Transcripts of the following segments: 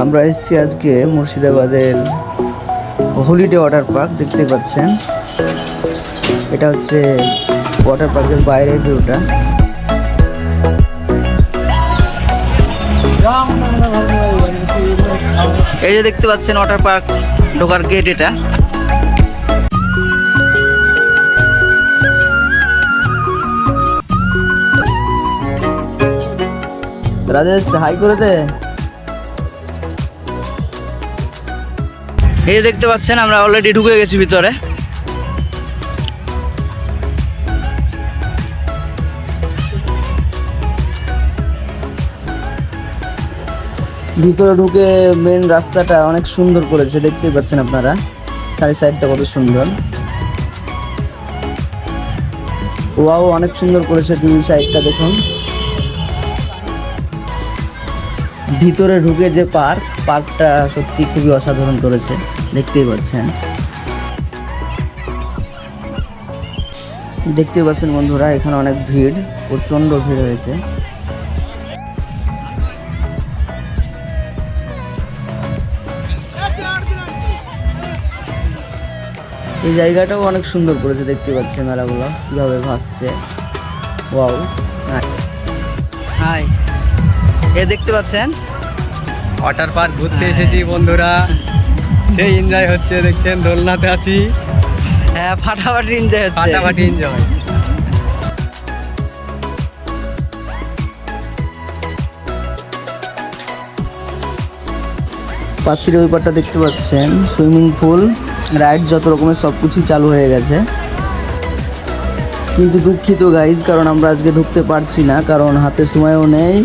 আমরা এসেছি আজকে মুর্শিদাবাদের হলিডে ওয়াটার পার্ক দেখতে পাচ্ছেন। এটা হচ্ছে ওয়াটার পার্কের বাইরের ভিউটা এই যে দেখতে পাচ্ছেন ওয়াটার পার্ক ঢোকার গেট এটা। রাজেশ হাই করে দে। এই দেখতে পাচ্ছেন আমরা অলরেডি ঢুকে গেছি ভিতরে। ভিতরে ঢুকে মেন রাস্তাটা অনেক সুন্দর করেছে দেখতেই পাচ্ছেন আপনারা। চারি সাইডটা কত সুন্দর। ওয়াও অনেক সুন্দর করেছে দুই সাইডটা দেখুন। ভিতরে ঢুকে যে পার্ক, পার্কটা সত্যি খুবই অসাধারণ করেছে, দেখতেই পাচ্ছেন। দেখতেই পাচ্ছেন বন্ধুরা, এখানে অনেক ভিড়, প্রচণ্ড ভিড় হয়েছে। এই জায়গাটাও অনেক সুন্দর করেছে, দেখতে পাচ্ছেন মেলাগুলো, কীভাবে ভাসছে। ওয়াও হাই এ দেখতে পাচ্ছেন? ওয়াটার পার্ক ঘুরতে এসেছি বন্ধুরা। সেই এনজয় হচ্ছে দেখছেন দোলনাতে আছি। হ্যাঁ ফাটাফাটি এনজয় হচ্ছে। ফাটাফাটি এনজয় পাচ্ছির ওই পারটা দেখতে পাচ্ছেন সুইমিং পুল রাইড যত রকমের সব কিছুই চালু হয়ে গেছে। কিন্তু দুঃখিত গাইজ কারণ আমরা আজকে ঢুকতে পারছি না কারণ হাতে সময়ও নেই।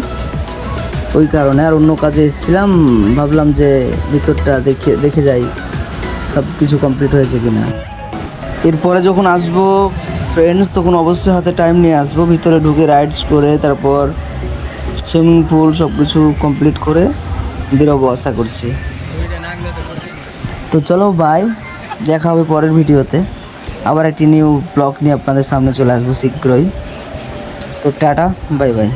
ওই কারণে আর অন্য কাজে এসেছিলাম, ভাবলাম যে ভিতরটা দেখে দেখে যাই, সব কিছু কমপ্লিট হয়েছে কি না এরপরে যখন আসব ফ্রেন্ডস তখন অবশ্যই হাতে টাইম নিয়ে আসব, ভিতরে ঢুকে রাইডস করে, তারপর সুইমিং পুল সব কিছু কমপ্লিট করে বেরোবো আশা করছি। তো চলো বাই দেখা হবে পরের ভিডিওতে। আবার একটি নিউ ব্লগ নিয়ে আপনাদের সামনে চলে আসব শীঘ্রই। তো টাটা বাই বাই